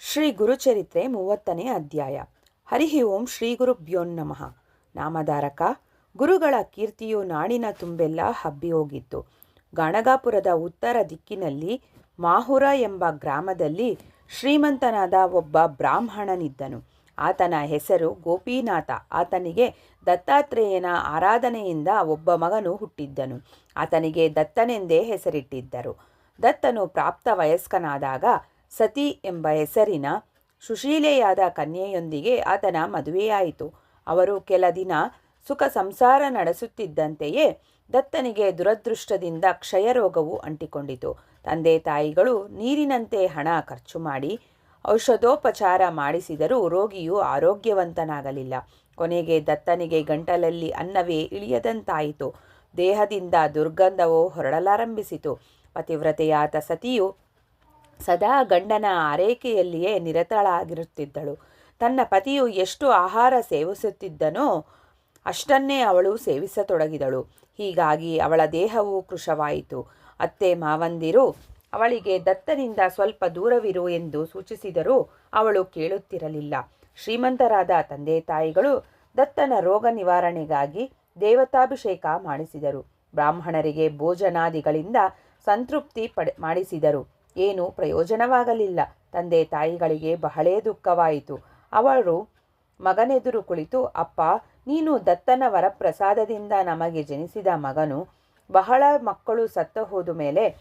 ಶ್ರೀ ಗುರುಚರಿತ್ರೆ ಮೂವತ್ತನೇ ಅಧ್ಯಾಯ. ಹರಿಹಿ ಓಂ ಶ್ರೀ ನಮಃ. ನಾಮಧಾರಕ, ಗುರುಗಳ ಕೀರ್ತಿಯು ನಾಡಿನ ತುಂಬೆಲ್ಲ ಹಬ್ಬಿ ಹೋಗಿತ್ತು. ಗಣಗಾಪುರದ ಉತ್ತರ ದಿಕ್ಕಿನಲ್ಲಿ ಮಾಹುರ ಎಂಬ ಗ್ರಾಮದಲ್ಲಿ ಶ್ರೀಮಂತನಾದ ಒಬ್ಬ ಬ್ರಾಹ್ಮಣನಿದ್ದನು. ಆತನ ಹೆಸರು ಗೋಪಿನಾಥ. ಆತನಿಗೆ ದತ್ತಾತ್ರೇಯನ ಆರಾಧನೆಯಿಂದ ಒಬ್ಬ ಮಗನು ಹುಟ್ಟಿದ್ದನು. ಆತನಿಗೆ ದತ್ತನೆಂದೇ ಹೆಸರಿಟ್ಟಿದ್ದರು. ದತ್ತನು ಪ್ರಾಪ್ತ ವಯಸ್ಕನಾದಾಗ ಸತಿ ಎಂಬ ಹೆಸರಿನ ಸುಶೀಲೆಯಾದ ಕನ್ಯೆಯೊಂದಿಗೆ ಆತನ ಮದುವೆಯಾಯಿತು. ಅವರು ಕೆಲ ದಿನ ಸುಖ ಸಂಸಾರ ನಡೆಸುತ್ತಿದ್ದಂತೆಯೇ ದತ್ತನಿಗೆ ದುರದೃಷ್ಟದಿಂದ ಕ್ಷಯರೋಗವು ಅಂಟಿಕೊಂಡಿತು. ತಂದೆ ತಾಯಿಗಳು ನೀರಿನಂತೆ ಹಣ ಖರ್ಚು ಮಾಡಿ ಔಷಧೋಪಚಾರ ಮಾಡಿಸಿದರೂ ರೋಗಿಯು ಆರೋಗ್ಯವಂತನಾಗಲಿಲ್ಲ. ಕೊನೆಗೆ ದತ್ತನಿಗೆ ಗಂಟಲಲ್ಲಿ ಅನ್ನವೇ ಇಳಿಯದಂತಾಯಿತು. ದೇಹದಿಂದ ದುರ್ಗಂಧವು ಹೊರಡಲಾರಂಭಿಸಿತು. ಪತಿವ್ರತೆಯಾದ ಸತಿಯು ಸದಾ ಗಂಡನ ಆರೈಕೆಯಲ್ಲಿಯೇ ನಿರತಳಾಗಿರುತ್ತಿದ್ದಳು. ತನ್ನ ಪತಿಯು ಎಷ್ಟು ಆಹಾರ ಸೇವಿಸುತ್ತಿದ್ದನೋ ಅಷ್ಟನ್ನೇ ಅವಳು ಸೇವಿಸತೊಡಗಿದಳು. ಹೀಗಾಗಿ ಅವಳ ದೇಹವು ಕೃಶವಾಯಿತು. ಅತ್ತೆ ಮಾವಂದಿರು, ಅವಳಿಗೆ ದತ್ತನಿಂದ ಸ್ವಲ್ಪ ದೂರವಿರು ಎಂದು ಸೂಚಿಸಿದರೂ ಅವಳು ಕೇಳುತ್ತಿರಲಿಲ್ಲ. ಶ್ರೀಮಂತರಾದ ತಂದೆ ತಾಯಿಗಳು ದತ್ತನ ರೋಗ ನಿವಾರಣೆಗಾಗಿ ದೇವತಾಭಿಷೇಕ ಮಾಡಿಸಿದರು. ಬ್ರಾಹ್ಮಣರಿಗೆ ಭೋಜನಾದಿಗಳಿಂದ ಸಂತೃಪ್ತಿ ಪಡೆ ಮಾಡಿಸಿದರು. ಏನೂ ಪ್ರಯೋಜನವಾಗಲಿಲ್ಲ. ತಂದೆ ತಾಯಿಗಳಿಗೆ ಬಹಳೇ ದುಃಖವಾಯಿತು. ಅವರು ಮಗನೆದುರು ಕುಳಿತು, ಅಪ್ಪ, ನೀನು ದತ್ತನ ವರಪ್ರಸಾದದಿಂದ ನಮಗೆ ಜನಿಸಿದ ಮಗನು, ಬಹಳ ಮಕ್ಕಳು ಸತ್ತ ಹೋದ ಮೇಲೆ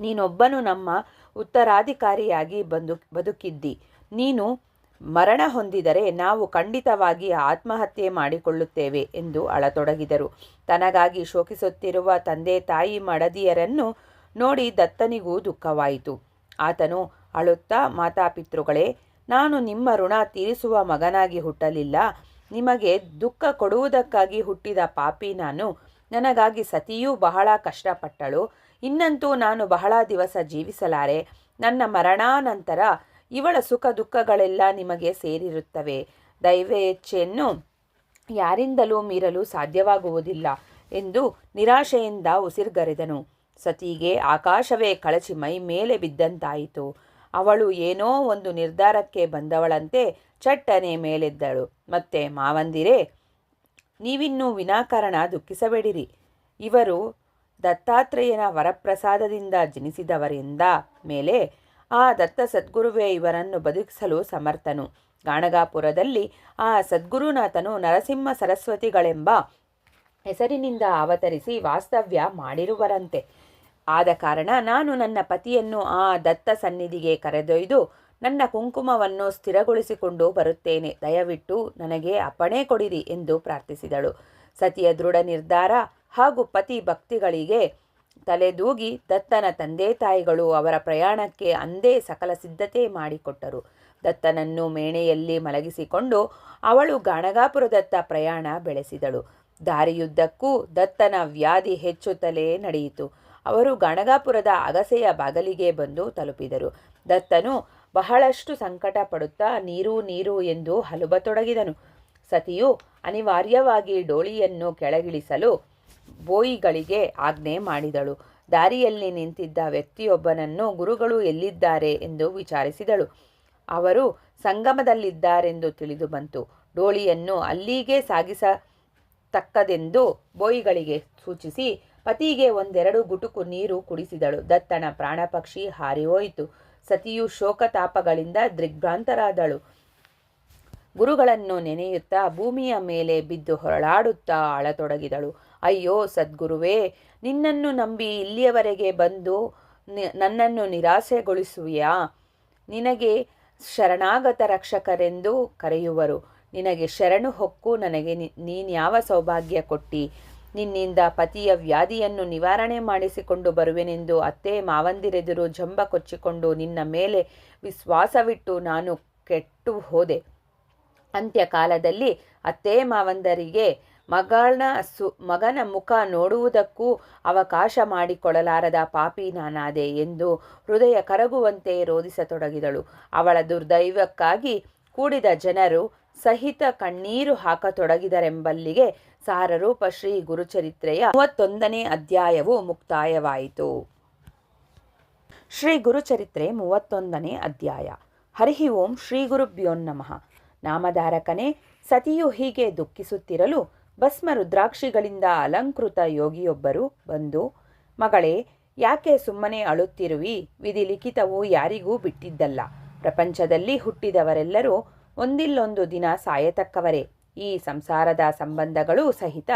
ನೀನೊಬ್ಬನು ನಮ್ಮ ಉತ್ತರಾಧಿಕಾರಿಯಾಗಿ ಬಂದು, ಬದುಕಿದ್ದಿ. ನೀನು ಮರಣ ಹೊಂದಿದರೆ ನಾವು ಖಂಡಿತವಾಗಿ ಆತ್ಮಹತ್ಯೆ ಮಾಡಿಕೊಳ್ಳುತ್ತೇವೆ ಎಂದು ಅಳತೊಡಗಿದರು. ತನಗಾಗಿ ಶೋಕಿಸುತ್ತಿರುವ ತಂದೆ ತಾಯಿ ಮಡದಿಯರನ್ನು ನೋಡಿ ದತ್ತನಿಗೂ ದುಃಖವಾಯಿತು. ಆತನು ಅಳುತ್ತಾ, ಮಾತಾಪಿತೃಗಳೇ, ನಾನು ನಿಮ್ಮ ಋಣ ತೀರಿಸುವ ಮಗನಾಗಿ ಹುಟ್ಟಲಿಲ್ಲ. ನಿಮಗೆ ದುಃಖ ಕೊಡುವುದಕ್ಕಾಗಿ ಹುಟ್ಟಿದ ಪಾಪಿ ನಾನು. ನನಗಾಗಿ ಸತಿಯೂ ಬಹಳ ಕಷ್ಟಪಟ್ಟಳು. ಇನ್ನಂತೂ ನಾನು ಬಹಳ ದಿವಸ ಜೀವಿಸಲಾರೆ. ನನ್ನ ಮರಣಾನಂತರ ಇವಳ ಸುಖ ದುಃಖಗಳೆಲ್ಲ ನಿಮಗೆ ಸೇರಿರುತ್ತವೆ. ದೈವೇಚ್ಛೆಯನ್ನು ಯಾರಿಂದಲೂ ಮೀರಲು ಸಾಧ್ಯವಾಗುವುದಿಲ್ಲ ಎಂದು ನಿರಾಶೆಯಿಂದ ಉಸಿರುಗರೆದನು. ಸತಿಗೆ ಆಕಾಶವೇ ಕಳಚಿ ಮೈ ಮೇಲೆ ಬಿದ್ದಂತಾಯಿತು. ಅವಳು ಏನೋ ಒಂದು ನಿರ್ಧಾರಕ್ಕೆ ಬಂದವಳಂತೆ ಚಟ್ಟನೆ ಮೇಲೆದ್ದಳು. ಮತ್ತೆ ಮಾವಂದಿರೇ, ನೀವಿನ್ನೂ ವಿನಾಕಾರಣ ದುಃಖಿಸಬೇಡಿರಿ. ಇವರು ದತ್ತಾತ್ರೇಯನ ವರಪ್ರಸಾದದಿಂದ ಜನಿಸಿದವರಿಂದ ಮೇಲೆ ಆ ದತ್ತ ಸದ್ಗುರುವೇ ಇವರನ್ನು ಬದುಕಿಸಲು ಸಮರ್ಥನು. ಗಾಣಗಾಪುರದಲ್ಲಿ ಆ ಸದ್ಗುರುನಾಥನು ನರಸಿಂಹ ಸರಸ್ವತಿಗಳೆಂಬ ಹೆಸರಿನಿಂದ ಅವತರಿಸಿ ವಾಸ್ತವ್ಯ ಮಾಡಿರುವರಂತೆ. ಆದ ಕಾರಣ ನಾನು ನನ್ನ ಪತಿಯನ್ನು ಆ ದತ್ತ ಸನ್ನಿಧಿಗೆ ಕರೆದೊಯ್ದು ನನ್ನ ಕುಂಕುಮವನ್ನು ಸ್ಥಿರಗೊಳಿಸಿಕೊಂಡು ಬರುತ್ತೇನೆ. ದಯವಿಟ್ಟು ನನಗೆ ಅಪ್ಪಣೆ ಕೊಡಿರಿ ಎಂದು ಪ್ರಾರ್ಥಿಸಿದಳು. ಸತಿಯ ದೃಢ ನಿರ್ಧಾರ ಹಾಗೂ ಪತಿ ಭಕ್ತಿಗಳಿಗೆ ತಲೆದೂಗಿ ದತ್ತನ ತಂದೆ ತಾಯಿಗಳು ಅವರ ಪ್ರಯಾಣಕ್ಕೆ ಅಂದೇ ಸಕಲ ಸಿದ್ಧತೆ ಮಾಡಿಕೊಟ್ಟರು. ದತ್ತನನ್ನು ಮೇಣೆಯಲ್ಲಿ ಮಲಗಿಸಿಕೊಂಡು ಅವಳು ಗಾಣಗಾಪುರದತ್ತ ಪ್ರಯಾಣ ಬೆಳೆಸಿದಳು. ದಾರಿಯುದ್ದಕ್ಕೂ ದತ್ತನ ವ್ಯಾಧಿ ಹೆಚ್ಚುತ್ತಲೇ ನಡೆಯಿತು. ಅವರು ಗಣಗಾಪುರದ ಅಗಸೆಯ ಬಾಗಲಿಗೆ ಬಂದು ತಲುಪಿದರು. ದತ್ತನು ಬಹಳಷ್ಟು ಸಂಕಟ ಪಡುತ್ತಾ ನೀರು ನೀರು ಎಂದು ಹಲುಬತೊಡಗಿದನು. ಸತಿಯು ಅನಿವಾರ್ಯವಾಗಿ ಡೋಳಿಯನ್ನು ಕೆಳಗಿಳಿಸಲು ಬೋಯಿಗಳಿಗೆ ಆಜ್ಞೆ ಮಾಡಿದಳು. ದಾರಿಯಲ್ಲಿ ನಿಂತಿದ್ದ ವ್ಯಕ್ತಿಯೊಬ್ಬನನ್ನು ಗುರುಗಳು ಎಲ್ಲಿದ್ದಾರೆ ಎಂದು ವಿಚಾರಿಸಿದಳು. ಅವರು ಸಂಗಮದಲ್ಲಿದ್ದಾರೆಂದು ತಿಳಿದು ಬಂತು. ಡೋಳಿಯನ್ನು ಅಲ್ಲಿಗೆ ಸಾಗಿಸತಕ್ಕದೆಂದು ಬೋಯಿಗಳಿಗೆ ಸೂಚಿಸಿ ಪತಿಗೆ ಒಂದೆರಡು ಗುಟುಕು ನೀರು ಕುಡಿಸಿದಳು. ದತ್ತನ ಪ್ರಾಣಪಕ್ಷಿ ಹಾರಿಹೋಯಿತು. ಸತಿಯು ಶೋಕತಾಪಗಳಿಂದ ದಿಗ್ಭ್ರಾಂತರಾದಳು. ಗುರುಗಳನ್ನು ನೆನೆಯುತ್ತಾ ಭೂಮಿಯ ಮೇಲೆ ಬಿದ್ದು ಹೊರಳಾಡುತ್ತಾ ಅಳತೊಡಗಿದಳು. ಅಯ್ಯೋ ಸದ್ಗುರುವೇ, ನಿನ್ನನ್ನು ನಂಬಿ ಇಲ್ಲಿಯವರೆಗೆ ಬಂದು ನನ್ನನ್ನು ನಿರಾಸೆಗೊಳಿಸುವೆಯಾ? ನಿನಗೆ ಶರಣಾಗತ ರಕ್ಷಕರೆಂದು ಕರೆಯುವರು. ನಿನಗೆ ಶರಣು ಹೊಕ್ಕು ನನಗೆ ನೀನ್ಯಾವ ಸೌಭಾಗ್ಯ ಕೊಟ್ಟಿ? ನಿನ್ನಿಂದ ಪತಿಯ ವ್ಯಾಧಿಯನ್ನು ನಿವಾರಣೆ ಮಾಡಿಸಿಕೊಂಡು ಬರುವೆನೆಂದು ಅತ್ತೆ ಮಾವಂದಿರೆದುರು ಜಂಬ ಕೊಚ್ಚಿಕೊಂಡು ನಿನ್ನ ಮೇಲೆ ವಿಶ್ವಾಸವಿಟ್ಟು ನಾನು ಕೆಟ್ಟು ಹೋದೆ. ಅಂತ್ಯಕಾಲದಲ್ಲಿ ಅತ್ತೆ ಮಾವಂದರಿಗೆ ಮಗಳ ಸು, ಮಗನ ಮುಖ ನೋಡುವುದಕ್ಕೂ ಅವಕಾಶ ಮಾಡಿಕೊಡಲಾರದ ಪಾಪಿ ನಾನಾದೆ ಎಂದು ಹೃದಯ ಕರಗುವಂತೆ ರೋಧಿಸತೊಡಗಿದಳು. ಅವಳ ದುರ್ದೈವಕ್ಕಾಗಿ ಕೂಡಿದ ಜನರು ಸಹಿತ ಕಣ್ಣೀರು ಹಾಕತೊಡಗಿದರೆಂಬಲ್ಲಿಗೆ ಸಾರರೂಪ ಶ್ರೀ ಗುರುಚರಿತ್ರೆಯ ಮೂವತ್ತೊಂದನೇ ಅಧ್ಯಾಯವು ಮುಕ್ತಾಯವಾಯಿತು. ಶ್ರೀ ಗುರುಚರಿತ್ರೆ ಮೂವತ್ತೊಂದನೇ ಅಧ್ಯಾಯ. ಹರಿಹಿ ಓಂ ಶ್ರೀ ಗುರುಭ್ಯೋ ನಮಃ. ನಾಮಧಾರಕನೇ, ಸತಿಯು ಹೀಗೆ ದುಃಖಿಸುತ್ತಿರಲು ಭಸ್ಮ ರುದ್ರಾಕ್ಷಿಗಳಿಂದ ಅಲಂಕೃತ ಯೋಗಿಯೊಬ್ಬರು ಬಂದು, ಮಗಳೇ, ಯಾಕೆ ಸುಮ್ಮನೆ ಅಳುತ್ತಿರುವಿ? ವಿಧಿ ಲಿಖಿತವು ಯಾರಿಗೂ ಬಿಟ್ಟಿದ್ದಲ್ಲ. ಪ್ರಪಂಚದಲ್ಲಿ ಹುಟ್ಟಿದವರೆಲ್ಲರೂ ಒಂದಿಲ್ಲೊಂದು ದಿನ ಸಾಯತಕ್ಕವರೇ. ಈ ಸಂಸಾರದ ಸಂಬಂಧಗಳು ಸಹಿತ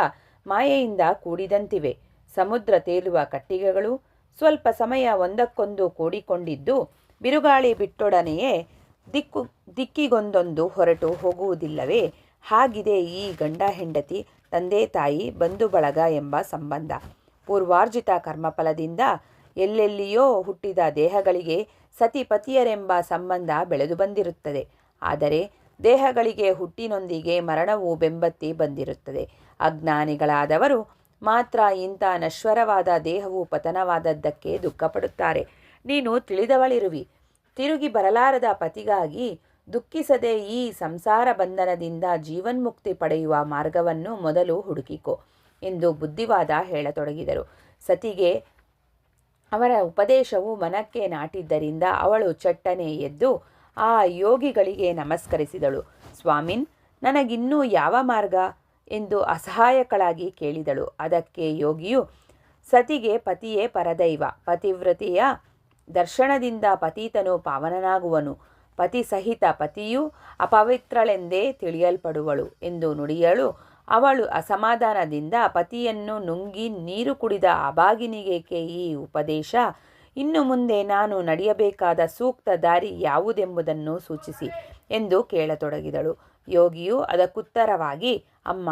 ಮಾಯೆಯಿಂದ ಕೂಡಿದಂತಿವೆ. ಸಮುದ್ರ ತೇಲುವ ಕಟ್ಟಿಗೆಗಳು ಸ್ವಲ್ಪ ಸಮಯ ಒಂದಕ್ಕೊಂದು ಕೂಡಿಕೊಂಡಿದ್ದು ಬಿರುಗಾಳಿ ಬಿಟ್ಟೊಡನೆಯೇ ದಿಕ್ಕು ದಿಕ್ಕಿಗೊಂದೊಂದು ಹೊರಟು ಹೋಗುವುದಿಲ್ಲವೇ? ಹಾಗಿದೆ ಈ ಗಂಡ ಹೆಂಡತಿ, ತಂದೆ ತಾಯಿ, ಬಂಧು ಬಳಗ ಎಂಬ ಸಂಬಂಧ. ಪೂರ್ವಾರ್ಜಿತ ಕರ್ಮಫಲದಿಂದ ಎಲ್ಲೆಲ್ಲಿಯೋ ಹುಟ್ಟಿದ ದೇಹಗಳಿಗೆ ಸತಿಪತಿಯರೆಂಬ ಸಂಬಂಧ ಬೆಳೆದು ಬಂದಿರುತ್ತದೆ. ಆದರೆ ದೇಹಗಳಿಗೆ ಹುಟ್ಟಿನೊಂದಿಗೆ ಮರಣವು ಬೆಂಬತ್ತಿ ಬಂದಿರುತ್ತದೆ. ಅಜ್ಞಾನಿಗಳಾದವರು ಮಾತ್ರ ಇಂಥ ನಶ್ವರವಾದ ದೇಹವು ಪತನವಾದದ್ದಕ್ಕೆ ದುಃಖಪಡುತ್ತಾರೆ. ನೀನು ತಿಳಿದವಳಿರುವಿ. ತಿರುಗಿ ಬರಲಾರದ ಪತಿಗಾಗಿ ದುಃಖಿಸದೆ ಈ ಸಂಸಾರ ಬಂಧನದಿಂದ ಜೀವನ್ಮುಕ್ತಿ ಪಡೆಯುವ ಮಾರ್ಗವನ್ನು ಮೊದಲು ಹುಡುಕಿಕೋ ಎಂದು ಬುದ್ಧಿವಾದ ಹೇಳತೊಡಗಿದರು. ಸತಿಗೆ ಅವರ ಉಪದೇಶವು ಮನಕ್ಕೆ ನಾಟಿದ್ದರಿಂದ ಅವಳು ಚಟ್ಟನೆ ಎದ್ದು ಆ ಯೋಗಿಗಳಿಗೆ ನಮಸ್ಕರಿಸಿದಳು. ಸ್ವಾಮಿನ್, ನನಗಿನ್ನೂ ಯಾವ ಮಾರ್ಗ? ಎಂದು ಅಸಹಾಯಕಳಾಗಿ ಕೇಳಿದಳು. ಅದಕ್ಕೆ ಯೋಗಿಯು, ಸತಿಗೆ ಪತಿಯೇ ಪರದೈವ. ಪತಿವ್ರತಿಯ ದರ್ಶನದಿಂದ ಪತೀತನು ಪಾವನನಾಗುವನು. ಪತಿ ಸಹಿತ ಪತಿಯು ಅಪವಿತ್ರಳೆಂದೇ ತಿಳಿಯಲ್ಪಡುವಳು ಎಂದು ನುಡಿಯಳು ಅವಳು ಅಸಮಾಧಾನದಿಂದ ಪತಿಯನ್ನು ನುಂಗಿ ನೀರು ಕುಡಿದ ಅಬಾಗಿನಿಗೇಕೆ ಈ ಉಪದೇಶ ಇನ್ನು ಮುಂದೆ ನಾನು ನಡೆಯಬೇಕಾದ ಸೂಕ್ತ ದಾರಿ ಯಾವುದೆಂಬುದನ್ನು ಸೂಚಿಸಿ ಎಂದು ಕೇಳತೊಡಗಿದಳು. ಯೋಗಿಯು ಅದಕ್ಕುತ್ತರವಾಗಿ, ಅಮ್ಮ,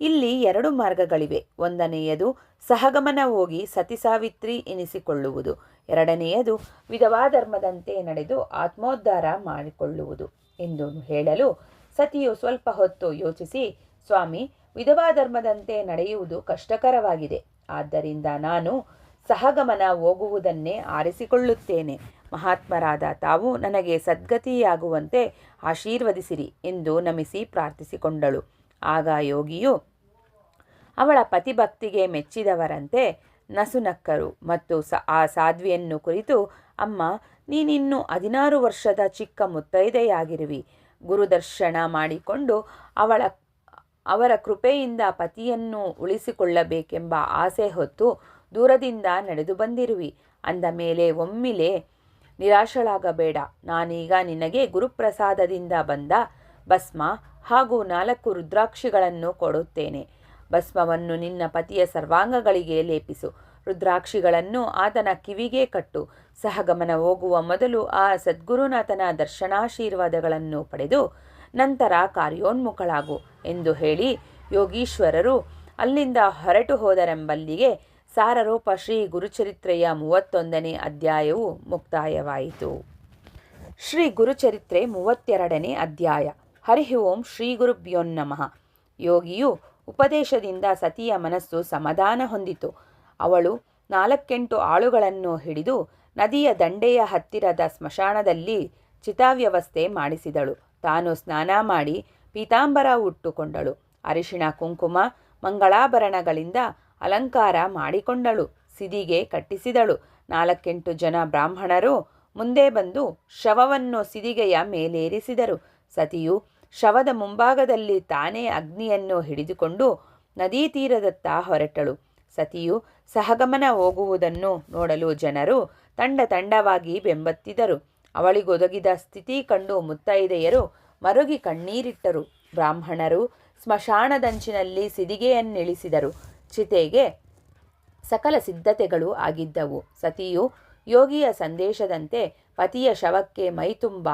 ಇಲ್ಲಿ ಎರಡು ಮಾರ್ಗಗಳಿವೆ. ಒಂದನೆಯದು, ಸಹಗಮನ ಹೋಗಿ ಸತಿಸಾವಿತ್ರಿ ಎನಿಸಿಕೊಳ್ಳುವುದು. ಎರಡನೆಯದು, ವಿಧವಾ ಧರ್ಮದಂತೆ ನಡೆದು ಆತ್ಮೋದ್ಧಾರ ಮಾಡಿಕೊಳ್ಳುವುದು ಎಂದು ಹೇಳಲು ಸತಿಯು ಸ್ವಲ್ಪ ಹೊತ್ತು ಯೋಚಿಸಿ, ಸ್ವಾಮಿ, ವಿಧವಾ ಧರ್ಮದಂತೆ ನಡೆಯುವುದು ಕಷ್ಟಕರವಾಗಿದೆ. ಆದ್ದರಿಂದ ನಾನು ಸಹಗಮನ ಹೋಗುವುದನ್ನೇ ಆರಿಸಿಕೊಳ್ಳುತ್ತೇನೆ. ಮಹಾತ್ಮರಾದ ತಾವು ನನಗೆ ಸದ್ಗತಿಯಾಗುವಂತೆ ಆಶೀರ್ವದಿಸಿರಿ ಎಂದು ನಮಿಸಿ ಪ್ರಾರ್ಥಿಸಿಕೊಂಡಳು. ಆಗ ಯೋಗಿಯು, ಅವಳ ಪತಿಭಕ್ತಿಗೆ ಮೆಚ್ಚಿದವರಂತೆ ನಸುನಕ್ಕರು ಮತ್ತು ಸ, ಆ ಸಾಧ್ವಿಯನ್ನು ಕುರಿತು, ಅಮ್ಮ, ನೀನಿನ್ನು ಹದಿನಾರು ವರ್ಷದ ಚಿಕ್ಕ ಮುತ್ತೈದೆಯಾಗಿರುವಿ. ಗುರುದರ್ಶನ ಮಾಡಿಕೊಂಡು ಅವಳ, ಅವರ ಕೃಪೆಯಿಂದ ಪತಿಯನ್ನು ಉಳಿಸಿಕೊಳ್ಳಬೇಕೆಂಬ ಆಸೆ ಹೊತ್ತು ದೂರದಿಂದ ನಡೆದು ಬಂದಿರುವಿ. ಅಂದ ಮೇಲೆ ಒಮ್ಮಿಲೆ ನಿರಾಶಳಾಗಬೇಡ. ನಾನೀಗ ನಿನಗೆ ಗುರುಪ್ರಸಾದದಿಂದ ಬಂದ ಭಸ್ಮ ಹಾಗೂ ನಾಲ್ಕು ರುದ್ರಾಕ್ಷಿಗಳನ್ನು ಕೊಡುತ್ತೇನೆ. ಭಸ್ಮವನ್ನು ನಿನ್ನ ಪತಿಯ ಸರ್ವಾಂಗಗಳಿಗೆ ಲೇಪಿಸು. ರುದ್ರಾಕ್ಷಿಗಳನ್ನು ಆತನ ಕಿವಿಗೆ ಕಟ್ಟು. ಸಹಗಮನ ಹೋಗುವ ಮೊದಲು ಆ ಸದ್ಗುರುನಾಥನ ದರ್ಶನಾಶೀರ್ವಾದಗಳನ್ನು ಪಡೆದು ನಂತರ ಕಾರ್ಯೋನ್ಮುಖಳಾಗು ಎಂದು ಹೇಳಿ ಯೋಗೀಶ್ವರರು ಅಲ್ಲಿಂದ ಹೊರಟು ಹೋದರೆಂಬಲ್ಲಿಗೆ ಸಾರರೂಪ ಶ್ರೀ ಗುರುಚರಿತ್ರೆಯ ಮೂವತ್ತೊಂದನೇ ಅಧ್ಯಾಯವು ಮುಕ್ತಾಯವಾಯಿತು. ಶ್ರೀ ಗುರುಚರಿತ್ರೆ ಮೂವತ್ತೆರಡನೇ ಅಧ್ಯಾಯ. ಹರಿ ಓಂ ಶ್ರೀ ಗುರುಭ್ಯೋನ್ನಮಃ ಯೋಗಿಯು ಉಪದೇಶದಿಂದ ಸತಿಯ ಮನಸ್ಸು ಸಮಾಧಾನ ಹೊಂದಿತು. ಅವಳು ನಾಲ್ಕೆಂಟು ಆಳುಗಳನ್ನು ಹಿಡಿದು ನದಿಯ ದಂಡೆಯ ಹತ್ತಿರದ ಸ್ಮಶಾನದಲ್ಲಿ ಚಿತಾವ್ಯವಸ್ಥೆ ಮಾಡಿಸಿದಳು. ತಾನು ಸ್ನಾನ ಮಾಡಿ ಪೀತಾಂಬರ ಉಟ್ಟುಕೊಂಡಳು. ಅರಿಶಿಣ ಕುಂಕುಮ, ಮಂಗಳಾಭರಣಗಳಿಂದ ಅಲಂಕಾರ ಮಾಡಿಕೊಂಡಳು, ಸಿದಿಗೆ ಕಟ್ಟಿಸಿದಳು. ನಾಲ್ಕೆಂಟು ಜನ ಬ್ರಾಹ್ಮಣರು ಮುಂದೆ ಬಂದು ಶವವನ್ನು ಸಿದಿಗೆಯ ಮೇಲೇರಿಸಿದರು. ಸತಿಯು ಶವದ ಮುಂಭಾಗದಲ್ಲಿ ತಾನೇ ಅಗ್ನಿಯನ್ನು ಹಿಡಿದುಕೊಂಡು ನದೀ ತೀರದತ್ತ ಹೊರಟಳು. ಸತಿಯು ಸಹಗಮನ ಹೋಗುವುದನ್ನು ನೋಡಲು ಜನರು ತಂಡ ತಂಡವಾಗಿ ಬೆಂಬತ್ತಿದರು. ಅವಳಿಗೊದಗಿದ ಸ್ಥಿತಿ ಕಂಡು ಮುತ್ತೈದೆಯರು ಮರುಗಿ ಕಣ್ಣೀರಿಟ್ಟರು. ಬ್ರಾಹ್ಮಣರು ಸ್ಮಶಾನದಂಚಿನಲ್ಲಿ ಸಿದಿಗೆಯನ್ನಿಳಿಸಿದರು. ಚಿತೆಗೆ ಸಕಲ ಸಿದ್ಧತೆಗಳು ಆಗಿದ್ದವು. ಸತಿಯು ಯೋಗಿಯ ಸಂದೇಶದಂತೆ ಪತಿಯ ಶವಕ್ಕೆ ಮೈತುಂಬ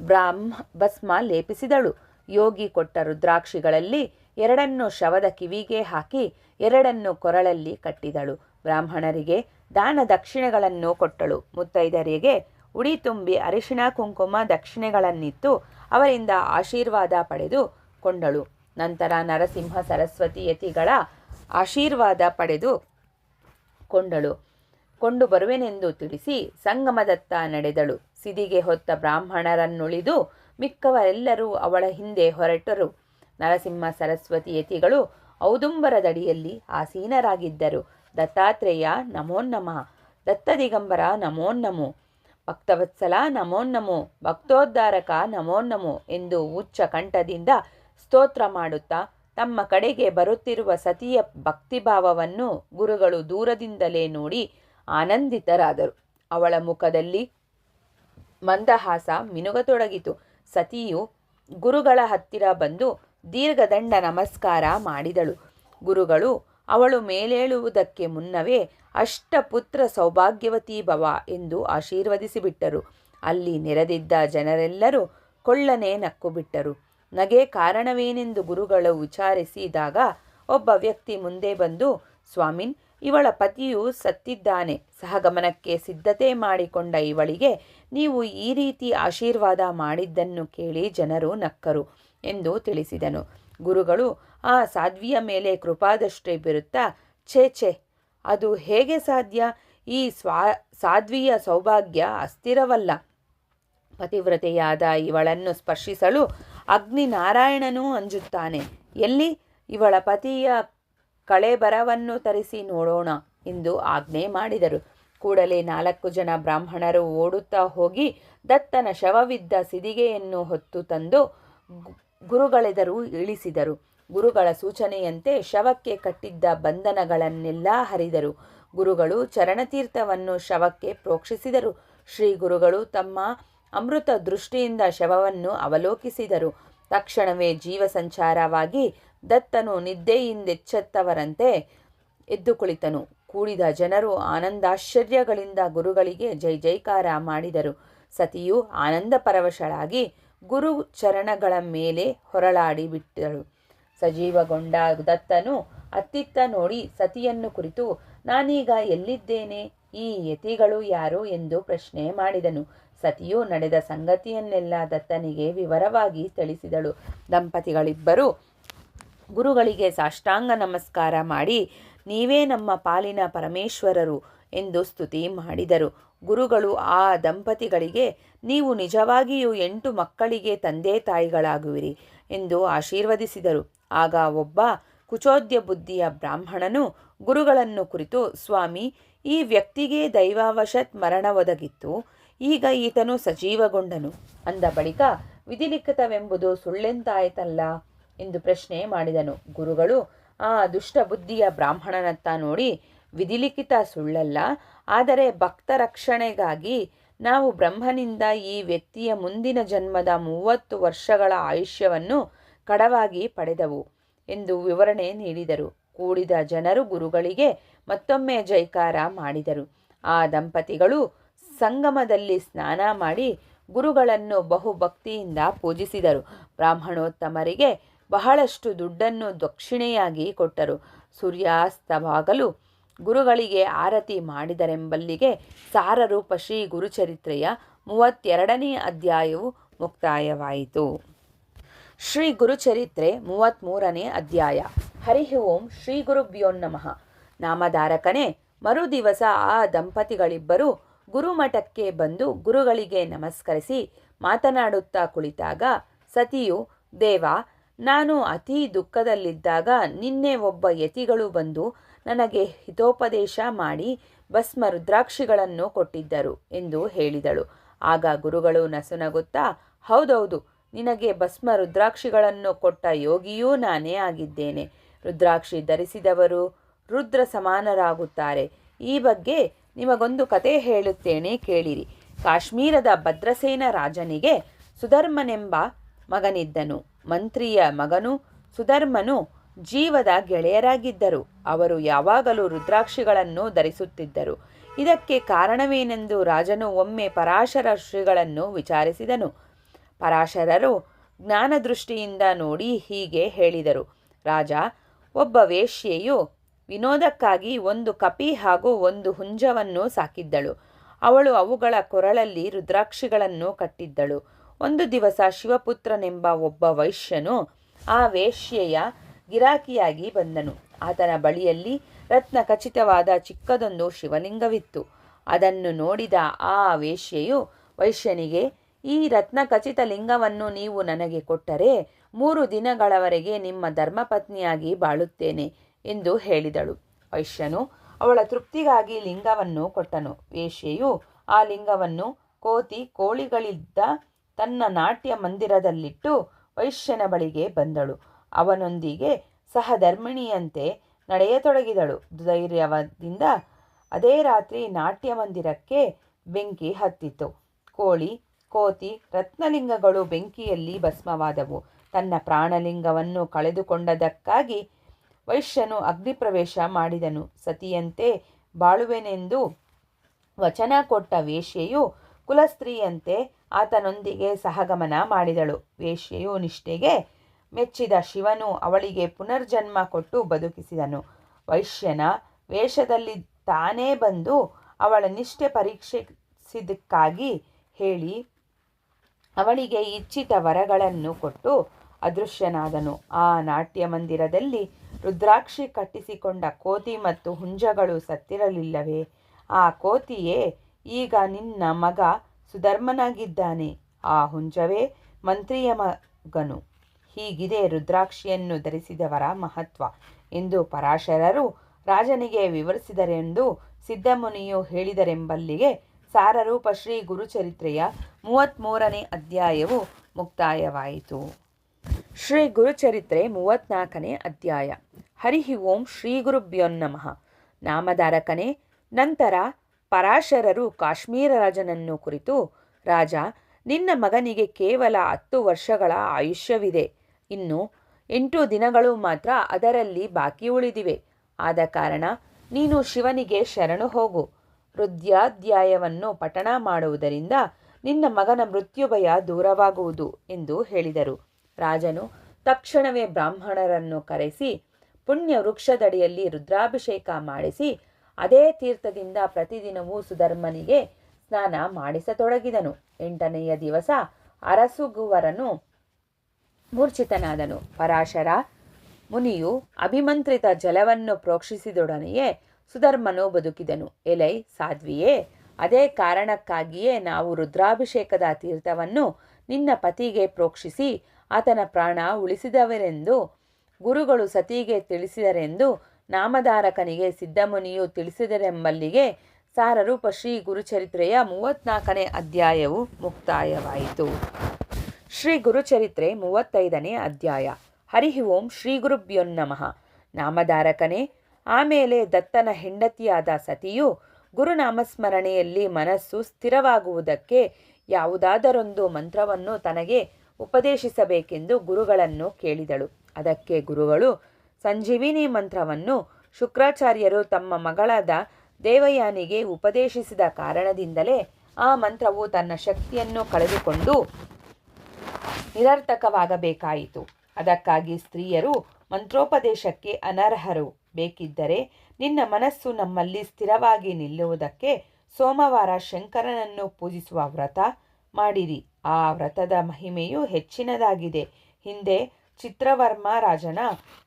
ಬ್ರಾಹ್ಮ ಭಸ್ಮ ಲೇಪಿಸಿದಳು. ಯೋಗಿ ಕೊಟ್ಟ ರುದ್ರಾಕ್ಷಿಗಳಲ್ಲಿ ಎರಡನ್ನು ಶವದ ಕಿವಿಗೆ ಹಾಕಿ ಎರಡನ್ನು ಕೊರಳಲ್ಲಿ ಕಟ್ಟಿದಳು. ಬ್ರಾಹ್ಮಣರಿಗೆ ದಾನ ದಕ್ಷಿಣೆಗಳನ್ನು ಕೊಟ್ಟಳು. ಮುತ್ತೈದರಿಗೆ ಉಡಿ ತುಂಬಿ ಅರಿಶಿಣ, ಕುಂಕುಮ ದಕ್ಷಿಣೆಗಳನ್ನಿತ್ತು ಅವರಿಂದ ಆಶೀರ್ವಾದ ಪಡೆದು ಕೊಂಡಳು. ನಂತರ ನರಸಿಂಹ ಸರಸ್ವತಿ ಯತಿಗಳ ಆಶೀರ್ವಾದ ಪಡೆದು ಕೊಂಡಳು. ಕೊಂಡು ಬರುವೆನೆಂದು ತಿಳಿಸಿ ಸಂಗಮದತ್ತ ನಡೆದಳು. ಸಿದಿಗೆ ಹೊತ್ತ ಬ್ರಾಹ್ಮಣರನ್ನುಳಿದು ಮಿಕ್ಕವರೆಲ್ಲರೂ ಅವಳ ಹಿಂದೆ ಹೊರಟರು. ನರಸಿಂಹ ಸರಸ್ವತಿ ಯತಿಗಳು ಔದುಂಬರದಡಿಯಲ್ಲಿ ಆಸೀನರಾಗಿದ್ದರು. ದತ್ತಾತ್ರೇಯ, ನಮೋನ್ನಮ. ದತ್ತ ದಿಗಂಬರ ನಮೋನ್ನಮೋ. ಭಕ್ತವತ್ಸಲ ನಮೋ ನಮೋ ಭಕ್ತೋದ್ಧಾರಕ ನಮೋ ನಮೋ ಎಂದು ಉಚ್ಚ ಕಂಠದಿಂದ ಸ್ತೋತ್ರ ಮಾಡುತ್ತಾ ತಮ್ಮ ಕಡೆಗೆ ಬರುತ್ತಿರುವ ಸತಿಯ ಭಕ್ತಿಭಾವವನ್ನು ಗುರುಗಳು ದೂರದಿಂದಲೇ ನೋಡಿ ಆನಂದಿತರಾದರು. ಅವಳ ಮುಖದಲ್ಲಿ ಮಂದಹಾಸ ಮಿನುಗತೊಡಗಿತು. ಸತಿಯು ಗುರುಗಳ ಹತ್ತಿರ ಬಂದು ದೀರ್ಘದಂಡ ನಮಸ್ಕಾರ ಮಾಡಿದಳು. ಗುರುಗಳು, ಅವಳು ಮೇಲೇಳುವುದಕ್ಕೆ ಮುನ್ನವೇ ಅಷ್ಟಪುತ್ರ ಸೌಭಾಗ್ಯವತಿ ಭವ ಎಂದು ಆಶೀರ್ವದಿಸಿಬಿಟ್ಟರು. ಅಲ್ಲಿ ನೆರೆದಿದ್ದ ಜನರೆಲ್ಲರೂ ಕೊಳ್ಳನೆ ನಕ್ಕು ಬಿಟ್ಟರು ನಗೆ ಕಾರಣವೇನೆಂದು ಗುರುಗಳು ವಿಚಾರಿಸಿದಾಗ ಒಬ್ಬ ವ್ಯಕ್ತಿ ಮುಂದೆ ಬಂದು, ಸ್ವಾಮಿನ್, ಇವಳ ಪತಿಯು ಸತ್ತಿದ್ದಾನೆ. ಸಹಗಮನಕ್ಕೆ ಸಿದ್ಧತೆ ಮಾಡಿಕೊಂಡ ಇವಳಿಗೆ ನೀವು ಈ ರೀತಿ ಆಶೀರ್ವಾದ ಮಾಡಿದ್ದನ್ನು ಕೇಳಿ ಜನರು ನಕ್ಕರು ಎಂದು ತಿಳಿಸಿದನು. ಗುರುಗಳು, ಆ ಸಾಧ್ವಿಯ ಮೇಲೆ ಕೃಪಾದಷ್ಟೇ ಬಿರುತ್ತಾ? ಛೇ ಛೇ, ಅದು ಹೇಗೆ ಸಾಧ್ಯ? ಈ ಸ್ವಾ, ಸಾಧ್ವಿಯ ಸೌಭಾಗ್ಯ ಅಸ್ಥಿರವಲ್ಲ. ಪತಿವ್ರತೆಯಾದ ಇವಳನ್ನು ಸ್ಪರ್ಶಿಸಲು ಅಗ್ನಿನಾರಾಯಣನೂ ಅಂಜುತ್ತಾನೆ. ಎಲ್ಲಿ? ಇವಳ ಪತಿಯ ಕಳೆಬರವನ್ನು ತರಿಸಿ ನೋಡೋಣ ಎಂದು ಆಜ್ಞೆ ಮಾಡಿದರು. ಕೂಡಲೇ ನಾಲ್ಕು ಜನ ಬ್ರಾಹ್ಮಣರು ಓಡುತ್ತಾ ಹೋಗಿ ದತ್ತನ ಶವವಿದ್ದ ಸಿದಿಗೆಯನ್ನು ಹೊತ್ತು ತಂದು ಗುರುಗಳೆದರು ಇಳಿಸಿದರು. ಗುರುಗಳ ಸೂಚನೆಯಂತೆ ಶವಕ್ಕೆ ಕಟ್ಟಿದ್ದ ಬಂಧನಗಳನ್ನೆಲ್ಲ ಹರಿದರು. ಗುರುಗಳು ಚರಣತೀರ್ಥವನ್ನು ಶವಕ್ಕೆ ಪ್ರೋಕ್ಷಿಸಿದರು. ಶ್ರೀ ಗುರುಗಳು ತಮ್ಮ ಅಮೃತ ದೃಷ್ಟಿಯಿಂದ ಶವವನ್ನು ಅವಲೋಕಿಸಿದರು. ತಕ್ಷಣವೇ ಜೀವ ಸಂಚಾರವಾಗಿ ದತ್ತನು ನಿದ್ದೆಯಿಂದೆಚ್ಚೆತ್ತವರಂತೆ ಎದ್ದು ಕುಳಿತನು. ಕೂಡಿದ ಜನರು ಆನಂದಾಶ್ಚರ್ಯಗಳಿಂದ ಗುರುಗಳಿಗೆ ಜೈ ಜೈಕಾರ ಮಾಡಿದರು. ಸತಿಯು ಆನಂದ ಪರವಶಳಾಗಿ ಗುರು ಚರಣಗಳ ಮೇಲೆ ಹೊರಳಾಡಿ ಬಿಟ್ಟಳು. ಸಜೀವಗೊಂಡ ದತ್ತನು ಅತ್ತಿತ್ತ ನೋಡಿ ಸತಿಯನ್ನು ಕುರಿತು, ನಾನೀಗ ಎಲ್ಲಿದ್ದೇನೆ? ಈ ಯತಿಗಳು ಯಾರು? ಎಂದು ಪ್ರಶ್ನೆ ಮಾಡಿದನು. ಸತಿಯು ನಡೆದ ಸಂಗತಿಯನ್ನೆಲ್ಲ ದತ್ತನಿಗೆ ವಿವರವಾಗಿ ತಿಳಿಸಿದಳು. ದಂಪತಿಗಳಿಬ್ಬರು ಗುರುಗಳಿಗೆ ಸಾಷ್ಟಾಂಗ ನಮಸ್ಕಾರ ಮಾಡಿ, ನೀವೇ ನಮ್ಮ ಪಾಲಿನ ಪರಮೇಶ್ವರರು ಎಂದು ಸ್ತುತಿ ಮಾಡಿದರು. ಗುರುಗಳು ಆ ದಂಪತಿಗಳಿಗೆ, ನೀವು ನಿಜವಾಗಿಯೂ ಎಂಟು ಮಕ್ಕಳಿಗೆ ತಂದೆ ತಾಯಿಗಳಾಗುವಿರಿ ಎಂದು ಆಶೀರ್ವದಿಸಿದರು. ಆಗ ಒಬ್ಬ ಕುಚೋದ್ಯ ಬುದ್ಧಿಯ ಬ್ರಾಹ್ಮಣನು ಗುರುಗಳನ್ನು ಕುರಿತು, ಸ್ವಾಮಿ, ಈ ವ್ಯಕ್ತಿಗೆ ದೈವಾವಶತ್ ಮರಣ ಒದಗಿತ್ತು. ಈಗ ಈತನು ಸಜೀವಗೊಂಡನು. ಅಂದ ಬಳಿಕ, ವಿಧಿಲಿಖಿತವೆಂಬುದು ಸುಳ್ಳೆಂತಾಯ್ತಲ್ಲ? ಎಂದು ಪ್ರಶ್ನೆ ಮಾಡಿದನು. ಗುರುಗಳು, ಆ ದುಷ್ಟ ಬುದ್ಧಿಯ ಬ್ರಾಹ್ಮಣನತ್ತ ನೋಡಿ, ವಿಧಿಲಿಖಿತ ಸುಳ್ಳಲ್ಲ. ಆದರೆ ಭಕ್ತ ರಕ್ಷಣೆಗಾಗಿ ನಾವು ಬ್ರಹ್ಮನಿಂದ ಈ ವ್ಯಕ್ತಿಯ ಮುಂದಿನ ಜನ್ಮದ ಮೂವತ್ತು ವರ್ಷಗಳ ಆಯುಷ್ಯವನ್ನು ಕಡವಾಗಿ ಪಡೆದವು, ಎಂದು ವಿವರಣೆ ನೀಡಿದರು. ಕೂಡಿದ ಜನರು ಗುರುಗಳಿಗೆ ಮತ್ತೊಮ್ಮೆ ಜೈಕಾರ ಮಾಡಿದರು. ಆ ದಂಪತಿಗಳು ಸಂಗಮದಲ್ಲಿ ಸ್ನಾನ ಮಾಡಿ ಗುರುಗಳನ್ನು ಬಹುಭಕ್ತಿಯಿಂದ ಪೂಜಿಸಿದರು. ಬ್ರಾಹ್ಮಣೋತ್ತಮರಿಗೆ ಬಹಳಷ್ಟು ದುಡ್ಡನ್ನು ದಕ್ಷಿಣೆಯಾಗಿ ಕೊಟ್ಟರು. ಸೂರ್ಯಾಸ್ತವಾಗಲು ಗುರುಗಳಿಗೆ ಆರತಿ ಮಾಡಿದರೆಂಬಲ್ಲಿಗೆ ಸಾರರೂಪ ಶ್ರೀ ಗುರುಚರಿತ್ರೆಯ ಮೂವತ್ತೆರಡನೇ ಅಧ್ಯಾಯವು ಮುಕ್ತಾಯವಾಯಿತು. ಶ್ರೀ ಗುರುಚರಿತ್ರೆ ಮೂವತ್ತ್ಮೂರನೇ ಅಧ್ಯಾಯ. ಹರಿ ಓಂ ಶ್ರೀ ಗುರುಭ್ಯೋ ನಮಃ. ನಾಮಧಾರಕನೇ, ಮರುದಿವಸ ಆ ದಂಪತಿಗಳಿಬ್ಬರು ಗುರುಮಠಕ್ಕೆ ಬಂದು ಗುರುಗಳಿಗೆ ನಮಸ್ಕರಿಸಿ ಮಾತನಾಡುತ್ತಾ ಕುಳಿತಾಗ, ಸತಿಯು, ದೇವ, ನಾನು ಅತಿ ದುಃಖದಲ್ಲಿದ್ದಾಗ ನಿನ್ನೆ ಒಬ್ಬ ಯತಿಗಳು ಬಂದು ನನಗೆ ಹಿತೋಪದೇಶ ಮಾಡಿ ಭಸ್ಮ ರುದ್ರಾಕ್ಷಿಗಳನ್ನು ಕೊಟ್ಟಿದ್ದರು ಎಂದು ಹೇಳಿದಳು. ಆಗ ಗುರುಗಳು ನಸುನಗುತ್ತಾ, ಹೌದೌದು, ನಿನಗೆ ಭಸ್ಮ ರುದ್ರಾಕ್ಷಿಗಳನ್ನು ಕೊಟ್ಟ ಯೋಗಿಯೂ ನಾನೇ ಆಗಿದ್ದೇನೆ. ರುದ್ರಾಕ್ಷಿ ಧರಿಸಿದವರು ರುದ್ರ ಸಮಾನರಾಗುತ್ತಾರೆ. ಈ ಬಗ್ಗೆ ನಿಮಗೊಂದು ಕತೆ ಹೇಳುತ್ತೇನೆ ಕೇಳಿರಿ. ಕಾಶ್ಮೀರದ ಭದ್ರಸೇನ ರಾಜನಿಗೆ ಸುಧರ್ಮನೆಂಬ ಮಗನಿದ್ದನು. ಮಂತ್ರಿಯ ಮಗನು ಸುಧರ್ಮನು ಜೀವದ ಗೆಳೆಯರಾಗಿದ್ದರು. ಅವರು ಯಾವಾಗಲೂ ರುದ್ರಾಕ್ಷಿಗಳನ್ನು ಧರಿಸುತ್ತಿದ್ದರು. ಇದಕ್ಕೆ ಕಾರಣವೇನೆಂದು ರಾಜನು ಒಮ್ಮೆ ಪರಾಶರ ಶ್ರೀಗಳನ್ನು ವಿಚಾರಿಸಿದನು. ಪರಾಶರರು ಜ್ಞಾನದೃಷ್ಟಿಯಿಂದ ನೋಡಿ ಹೀಗೆ ಹೇಳಿದರು. ರಾಜ, ಒಬ್ಬ ವೇಶ್ಯೆಯು ವಿನೋದಕ್ಕಾಗಿ ಒಂದು ಕಪಿ ಹಾಗೂ ಒಂದು ಹುಂಜವನ್ನು ಸಾಕಿದ್ದಳು. ಅವಳು ಅವುಗಳ ಕೊರಳಲ್ಲಿ ರುದ್ರಾಕ್ಷಿಗಳನ್ನು ಕಟ್ಟಿದ್ದಳು. ಒಂದು ದಿವಸ ಶಿವಪುತ್ರನೆಂಬ ಒಬ್ಬ ವೈಶ್ಯನು ಆ ವೇಶ್ಯೆಯ ಗಿರಾಕಿಯಾಗಿ ಬಂದನು. ಆತನ ಬಳಿಯಲ್ಲಿ ರತ್ನ ಖಚಿತವಾದ ಚಿಕ್ಕದೊಂದು ಶಿವಲಿಂಗವಿತ್ತು. ಅದನ್ನು ನೋಡಿದ ಆ ವೇಶ್ಯೆಯು ವೈಶ್ಯನಿಗೆ, ಈ ರತ್ನ ಖಚಿತ ಲಿಂಗವನ್ನು ನೀವು ನನಗೆ ಕೊಟ್ಟರೆ ಮೂರು ದಿನಗಳವರೆಗೆ ನಿಮ್ಮ ಧರ್ಮಪತ್ನಿಯಾಗಿ ಬಾಳುತ್ತೇನೆ. ಎಂದು ಹೇಳಿದಳು. ವೈಶ್ಯನು ಅವಳ ತೃಪ್ತಿಗಾಗಿ ಲಿಂಗವನ್ನು ಕೊಟ್ಟನು. ವೇಶ್ಯೆಯು ಆ ಲಿಂಗವನ್ನು ಕೋತಿ ಕೋಳಿಗಳಿದ್ದ ತನ್ನ ನಾಟ್ಯ ಮಂದಿರದಲ್ಲಿಟ್ಟು ವೈಶ್ಯನ ಬಳಿಗೆ ಬಂದಳು. ಅವನೊಂದಿಗೆ ಸಹಧರ್ಮಿಣಿಯಂತೆ ನಡೆಯತೊಡಗಿದಳು. ಧೈರ್ಯದಿಂದ ಅದೇ ರಾತ್ರಿ ನಾಟ್ಯ ಮಂದಿರಕ್ಕೆ ಬೆಂಕಿ ಹತ್ತಿತು. ಕೋಳಿ, ಕೋತಿ, ರತ್ನಲಿಂಗಗಳು ಬೆಂಕಿಯಲ್ಲಿ ಭಸ್ಮವಾದವು. ತನ್ನ ಪ್ರಾಣಲಿಂಗವನ್ನು ಕಳೆದುಕೊಂಡದಕ್ಕಾಗಿ ವೈಶ್ಯನು ಅಗ್ನಿಪ್ರವೇಶ ಮಾಡಿದನು. ಸತಿಯಂತೆ ಬಾಳುವೆನೆಂದು ವಚನ ಕೊಟ್ಟ ವೇಶ್ಯೆಯು ಕುಲಸ್ತ್ರೀಯಂತೆ ಆತನೊಂದಿಗೆ ಸಹಗಮನ ಮಾಡಿದಳು. ವೇಶ್ಯೆಯು ನಿಷ್ಠೆಗೆ ಮೆಚ್ಚಿದ ಶಿವನು ಅವಳಿಗೆ ಪುನರ್ಜನ್ಮ ಕೊಟ್ಟು ಬದುಕಿಸಿದನು. ವೈಶ್ಯನ ವೇಷದಲ್ಲಿ ತಾನೇ ಬಂದು ಅವಳ ನಿಷ್ಠೆ ಪರೀಕ್ಷಿಸಿದ್ದಕ್ಕಾಗಿ ಹೇಳಿ ಅವಳಿಗೆ ಇಚ್ಛಿತ ವರಗಳನ್ನು ಕೊಟ್ಟು ಅದೃಶ್ಯನಾದನು. ಆ ನಾಟ್ಯ ಮಂದಿರದಲ್ಲಿ ರುದ್ರಾಕ್ಷಿ ಕಟ್ಟಿಸಿಕೊಂಡ ಕೋತಿ ಮತ್ತು ಹುಂಜಗಳು ಸತ್ತಿರಲಿಲ್ಲವೇ? ಆ ಕೋತಿಯೇ, ಈಗ ನಿನ್ನ ಮಗ ಸುಧರ್ಮನಾಗಿದ್ದಾನೆ. ಆ ಹುಂಜವೇ ಮಂತ್ರಿಯ ಮಗನು. ಹೀಗಿದೆ ರುದ್ರಾಕ್ಷಿಯನ್ನು ಧರಿಸಿದವರ ಮಹತ್ವ. ಎಂದು ಪರಾಶರರು ರಾಜನಿಗೆ ವಿವರಿಸಿದರೆಂದು ಸಿದ್ಧಮುನಿಯು ಹೇಳಿದರೆಂಬಲ್ಲಿಗೆ ಸಾರರೂಪ ಶ್ರೀ ಗುರುಚರಿತ್ರೆಯ ಮೂವತ್ತ್ಮೂರನೇ ಅಧ್ಯಾಯವು ಮುಕ್ತಾಯವಾಯಿತು. ಶ್ರೀ ಗುರುಚರಿತ್ರೆ ಮೂವತ್ನಾಲ್ಕನೇ ಅಧ್ಯಾಯ. ಹರಿ ಓಂ ಶ್ರೀ ಗುರುಭ್ಯೋನ್ನಮಃ ನಾಮಧಾರಕನೇ, ನಂತರ ಪರಾಶರರು ಕಾಶ್ಮೀರ ರಾಜನನ್ನು ಕುರಿತು, ರಾಜ, ನಿನ್ನ ಮಗನಿಗೆ ಕೇವಲ ಹತ್ತು ವರ್ಷಗಳ ಆಯುಷ್ಯವಿದೆ. ಇನ್ನು ಎಂಟು ದಿನಗಳು ಮಾತ್ರ ಅದರಲ್ಲಿ ಬಾಕಿ ಉಳಿದಿವೆ. ಆದ ಕಾರಣ ನೀನು ಶಿವನಿಗೆ ಶರಣು ಹೋಗು. ರುದ್ಯಾಧ್ಯಾಯವನ್ನು ಪಠಣ ಮಾಡುವುದರಿಂದ ನಿನ್ನ ಮಗನ ಮೃತ್ಯುಭಯ ದೂರವಾಗುವುದು ಎಂದು ಹೇಳಿದರು. ರಾಜನು ತಕ್ಷಣವೇ ಬ್ರಾಹ್ಮಣರನ್ನು ಕರೆಸಿ ಪುಣ್ಯ ವೃಕ್ಷದಡಿಯಲ್ಲಿ ರುದ್ರಾಭಿಷೇಕ ಮಾಡಿಸಿ ಅದೇ ತೀರ್ಥದಿಂದ ಪ್ರತಿದಿನವೂ ಸುಧರ್ಮನಿಗೆ ಸ್ನಾನ ಮಾಡಿಸತೊಡಗಿದನು. ಎಂಟನೆಯ ದಿವಸ ಅರಸುಗುವರನು ಮೂರ್ಛಿತನಾದನು. ಪರಾಶರ ಮುನಿಯು ಅಭಿಮಂತ್ರಿತ ಜಲವನ್ನು ಪ್ರೋಕ್ಷಿಸಿದೊಡನೆಯೇ ಸುಧರ್ಮನು ಬದುಕಿದನು. ಎಲೈ, ಸಾಧ್ವಿಯೇ, ಅದೇ ಕಾರಣಕ್ಕಾಗಿಯೇ ನಾವು ರುದ್ರಾಭಿಷೇಕದ ತೀರ್ಥವನ್ನು ನಿನ್ನ ಪತಿಗೆ ಪ್ರೋಕ್ಷಿಸಿ ಆತನ ಪ್ರಾಣ ಉಳಿಸಿದವರೆಂದು ಗುರುಗಳು ಸತಿಗೆ ತಿಳಿಸಿದರೆಂದು ನಾಮಧಾರಕನಿಗೆ ಸಿದ್ಧಮುನಿಯು ತಿಳಿಸಿದರೆಂಬಲ್ಲಿಗೆ ಸಾರರೂಪ ಶ್ರೀ ಗುರುಚರಿತ್ರೆಯ ಮೂವತ್ನಾಲ್ಕನೇ ಅಧ್ಯಾಯವು ಮುಕ್ತಾಯವಾಯಿತು. ಶ್ರೀ ಗುರುಚರಿತ್ರೆ ಮೂವತ್ತೈದನೇ ಅಧ್ಯಾಯ. ಹರಿ ಓಂ ಶ್ರೀ ಗುರುಭ್ಯೋನ್ನಮಃ ನಾಮಧಾರಕನೇ, ಆಮೇಲೆ ದತ್ತನ ಹೆಂಡತಿಯಾದ ಸತಿಯು ಗುರುನಾಮಸ್ಮರಣೆಯಲ್ಲಿ ಮನಸ್ಸು ಸ್ಥಿರವಾಗುವುದಕ್ಕೆ ಯಾವುದಾದರೊಂದು ಮಂತ್ರವನ್ನು ತನಗೆ ಉಪದೇಶಿಸಬೇಕೆಂದು ಗುರುಗಳನ್ನು ಕೇಳಿದಳು. ಅದಕ್ಕೆ ಗುರುಗಳು, ಸಂಜೀವಿನಿ ಮಂತ್ರವನ್ನು ಶುಕ್ರಾಚಾರ್ಯರು ತಮ್ಮ ಮಗಳಾದ ದೇವಯಾನಿಗೆ ಉಪದೇಶಿಸಿದ ಕಾರಣದಿಂದಲೇ ಆ ಮಂತ್ರವು ತನ್ನ ಶಕ್ತಿಯನ್ನು ಕಳೆದುಕೊಂಡು ನಿರರ್ಥಕವಾಗಬೇಕಾಯಿತು. ಅದಕ್ಕಾಗಿ ಸ್ತ್ರೀಯರು ಮಂತ್ರೋಪದೇಶಕ್ಕೆ ಅನರ್ಹರು. ಬೇಕಿದ್ದರೆ ನಿನ್ನ ಮನಸ್ಸು ನಮ್ಮಲ್ಲಿ ಸ್ಥಿರವಾಗಿ ನಿಲ್ಲುವುದಕ್ಕೆ ಸೋಮವಾರ ಶಂಕರನನ್ನು ಪೂಜಿಸುವ ವ್ರತ ಮಾಡಿರಿ. ಆ ವ್ರತದ ಮಹಿಮೆಯು ಹೆಚ್ಚಿನದಾಗಿದೆ. ಹಿಂದೆ ಚಿತ್ರವರ್ಮ ರಾಜನ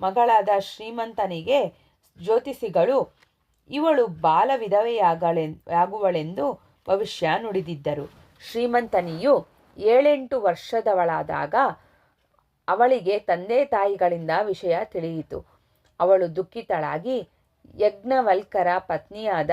ಮಗಳಾದ ಶ್ರೀಮಂತನಿಗೆ ಜ್ಯೋತಿಷಿಗಳು ಇವಳು ಬಾಲ ವಿಧವೆಯಾಗಳೆಂದು ಭವಿಷ್ಯ ನುಡಿದಿದ್ದರು. ಶ್ರೀಮಂತನಿಯು ಏಳೆಂಟು ವರ್ಷದವಳಾದಾಗ ಅವಳಿಗೆ ತಂದೆ ತಾಯಿಗಳಿಂದ ವಿಷಯ ತಿಳಿಯಿತು. ಅವಳು ದುಃಖಿತಳಾಗಿ ಯಜ್ಞವಲ್ಕರ ಪತ್ನಿಯಾದ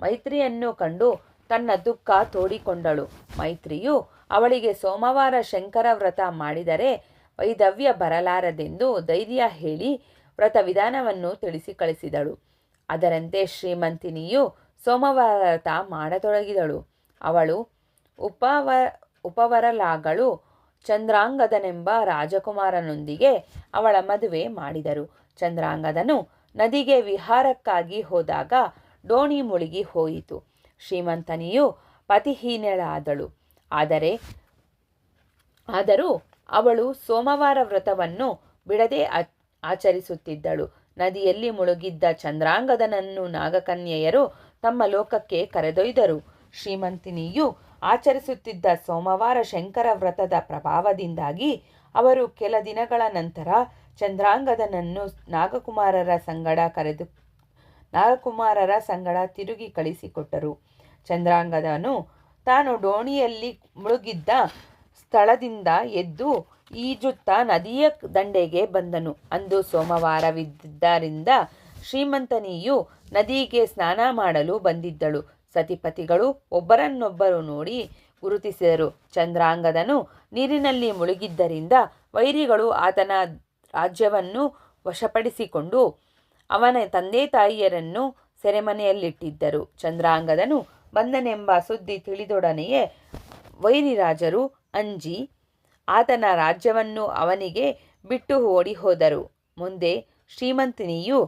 ಮೈತ್ರಿಯನ್ನು ಕಂಡು ತನ್ನ ದುಃಖ ತೋಡಿಕೊಂಡಳು. ಮೈತ್ರಿಯು ಅವಳಿಗೆ ಸೋಮವಾರ ಶಂಕರ ವ್ರತ ಮಾಡಿದರೆ ವೈದವ್ಯ ಬರಲಾರದೆಂದು ಧೈರ್ಯ ಹೇಳಿ ವ್ರತ ವಿಧಾನವನ್ನು ತಿಳಿಸಿ ಕಳಿಸಿದಳು. ಅದರಂತೆ ಶ್ರೀಮಂತಿನಿಯು ಸೋಮವಾರ ವ್ರತ ಮಾಡತೊಡಗಿದಳು. ಅವಳು ಉಪವ ಉಪವರಲಾಗಳು ಚಂದ್ರಾಂಗದನೆಂಬ ರಾಜಕುಮಾರನೊಂದಿಗೆ ಅವಳ ಮದುವೆ ಮಾಡಿದರು. ಚಂದ್ರಾಂಗದನು ನದಿಗೆ ವಿಹಾರಕ್ಕಾಗಿ ಹೋದಾಗ ಡೋಣಿ ಮುಳುಗಿ ಹೋಯಿತು. ಶ್ರೀಮಂತನಿಯು ಪತಿಹೀನಳಾದಳು. ಆದರೆ, ಆದರೂ ಅವಳು ಸೋಮವಾರ ವ್ರತವನ್ನು ಬಿಡದೆ ಆಚರಿಸುತ್ತಿದ್ದಳು. ನದಿಯಲ್ಲಿ ಮುಳುಗಿದ್ದ ಚಂದ್ರಾಂಗದನನ್ನು ನಾಗಕನ್ಯೆಯರು ತಮ್ಮ ಲೋಕಕ್ಕೆ ಕರೆದೊಯ್ದರು. ಶ್ರೀಮಂತಿನಿಯು ಆಚರಿಸುತ್ತಿದ್ದ ಸೋಮವಾರ ಶಂಕರ ವ್ರತದ ಪ್ರಭಾವದಿಂದಾಗಿ ಅವರು ಕೆಲ ದಿನಗಳ ನಂತರ ಚಂದ್ರಾಂಗದನನ್ನು ನಾಗಕುಮಾರರ ಸಂಗಡ ಕರೆದು, ನಾಗಕುಮಾರರ ಸಂಗಡ ತಿರುಗಿ ಕಳಿಸಿಕೊಟ್ಟರು. ಚಂದ್ರಾಂಗದನು ತಾನು ಡೋಣಿಯಲ್ಲಿ ಮುಳುಗಿದ್ದ ಸ್ಥಳದಿಂದ ಎದ್ದು ಈಜುತ್ತಾ ನದಿಯ ದಂಡೆಗೆ ಬಂದನು. ಅಂದು ಸೋಮವಾರವಿದ್ದರಿಂದ ಶ್ರೀಮಂತನಿಯು ನದಿಗೆ ಸ್ನಾನ ಮಾಡಲು ಬಂದಿದ್ದಳು. ಸತಿಪತಿಗಳು ಒಬ್ಬರನ್ನೊಬ್ಬರು ನೋಡಿ ಗುರುತಿಸಿದರು. ಚಂದ್ರಾಂಗದನು ನೀರಿನಲ್ಲಿ ಮುಳುಗಿದ್ದರಿಂದ ವೈರಿಗಳು ಆತನ ರಾಜ್ಯವನ್ನು ವಶಪಡಿಸಿಕೊಂಡು ಅವನ ತಂದೆ ತಾಯಿಯರನ್ನು ಸೆರೆಮನೆಯಲ್ಲಿಟ್ಟಿದ್ದರು. ಚಂದ್ರಾಂಗದನು ಬಂದನೆಂಬ ಸುದ್ದಿ ತಿಳಿದೊಡನೆಯೇ ವೈರಿರಾಜರು ಅಂಜಿ ಆತನ ರಾಜ್ಯವನ್ನು ಅವನಿಗೆ ಬಿಟ್ಟು ಓಡಿ ಹೋದರು. ಮುಂದೆ ಶ್ರೀಮಂತಿನಿಯು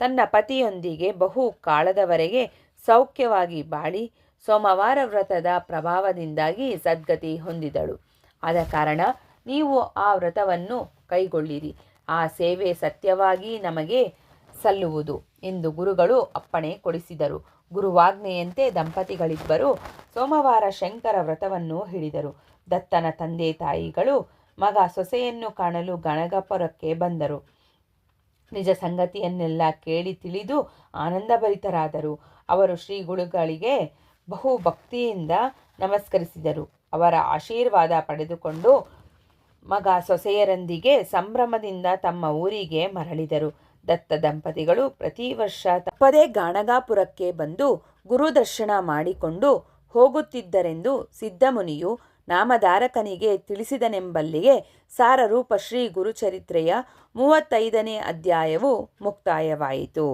ತನ್ನ ಪತಿಯೊಂದಿಗೆ ಬಹು ಕಾಲದವರೆಗೆ ಸೌಖ್ಯವಾಗಿ ಬಾಳಿ ಸೋಮವಾರ ವ್ರತದ ಪ್ರಭಾವದಿಂದಾಗಿ ಸದ್ಗತಿ ಹೊಂದಿದಳು. ಆದ ಕಾರಣ ನೀವು ಆ ವ್ರತವನ್ನು ಕೈಗೊಳ್ಳಿರಿ. ಆ ಸೇವೆ ಸತ್ಯವಾಗಿ ನಮಗೆ ಸಲ್ಲುವುದು ಎಂದು ಗುರುಗಳು ಅಪ್ಪಣೆ ಕೊಡಿಸಿದರು. ಗುರುವಾಜ್ಞೆಯಂತೆ ದಂಪತಿಗಳಿಬ್ಬರು ಸೋಮವಾರ ಶಂಕರ ವ್ರತವನ್ನು ಹಿಡಿದರು. ದತ್ತನ ತಂದೆ ತಾಯಿಗಳು ಮಗ ಸೊಸೆಯನ್ನು ಕಾಣಲು ಗಣಗಪುರಕ್ಕೆ ಬಂದರು. ನಿಜ ಸಂಗತಿಯನ್ನೆಲ್ಲ ಕೇಳಿ ತಿಳಿದು ಆನಂದಭರಿತರಾದರು. ಅವರು ಶ್ರೀಗುಳುಗಳಿಗೆ ಬಹು ಭಕ್ತಿಯಿಂದ ನಮಸ್ಕರಿಸಿದರು. ಅವರ ಆಶೀರ್ವಾದ ಪಡೆದುಕೊಂಡು ಮಗ ಸೊಸೆಯರೊಂದಿಗೆ ಸಂಭ್ರಮದಿಂದ ತಮ್ಮ ಊರಿಗೆ ಮರಳಿದರು. ದತ್ತ ದಂಪತಿಗಳು ಪ್ರತಿ ವರ್ಷ ತಪ್ಪದೇ ಗಾಣಗಾಪುರಕ್ಕೆ ಬಂದು ಗುರುದರ್ಶನ ಮಾಡಿಕೊಂಡು ಹೋಗುತ್ತಿದ್ದರೆಂದು ಸಿದ್ಧಮುನಿಯು ನಾಮಧಾರಕನಿಗೆ ತಿಳಿಸಿದನೆಂಬಲ್ಲಿಗೆ ಸಾರರೂಪ ಶ್ರೀ ಗುರುಚರಿತ್ರೆಯ ಮೂವತ್ತೈದನೇ ಅಧ್ಯಾಯವು ಮುಕ್ತಾಯವಾಯಿತು.